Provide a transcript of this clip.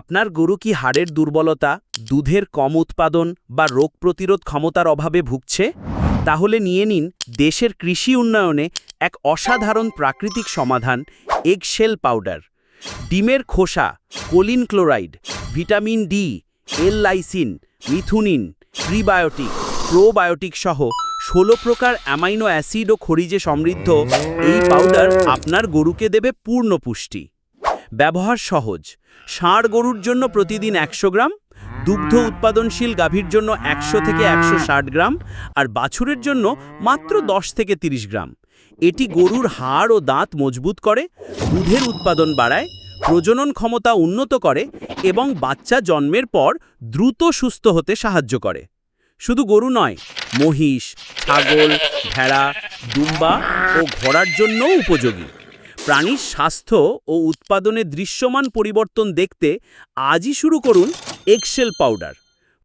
আপনার গরু কি হাড়ের দুর্বলতা, দুধের কম উৎপাদন বা রোগ প্রতিরোধ ক্ষমতার অভাবে ভুগছে? তাহলে নিয়ে নিন দেশের কৃষি উন্নয়নে এক অসাধারণ প্রাকৃতিক সমাধান, এগশেল পাউডার। ডিমের খোসা, choline chloride, vitamin D L lysine methionine, prebiotic, probiotic সহ ষোলো প্রকার অ্যামাইনো অ্যাসিড ও খনিজে সমৃদ্ধ এই পাউডার আপনার গরুকে দেবে পূর্ণ পুষ্টি। ব্যবহার সহজ। ষাঁড় গরুর জন্য প্রতিদিন একশো গ্রাম, দুগ্ধ উৎপাদনশীল গাভীর জন্য একশো থেকে একশো ষাট গ্রাম আর বাছুরের জন্য মাত্র দশ থেকে ৩০ গ্রাম। এটি গরুর হাড় ও দাঁত মজবুত করে, দুধের উৎপাদন বাড়ায়, প্রজনন ক্ষমতা উন্নত করে এবং বাচ্চা জন্মের পর দ্রুত সুস্থ হতে সাহায্য করে। শুধু গরু নয়, মহিষ, ছাগল, ভেড়া, দুম্বা ও ঘোড়ার জন্যও উপযোগী। প্রাণীর স্বাস্থ্য ও উৎপাদনে দৃশ্যমান পরিবর্তন দেখতে আজই শুরু করুন এক্সেল পাউডার।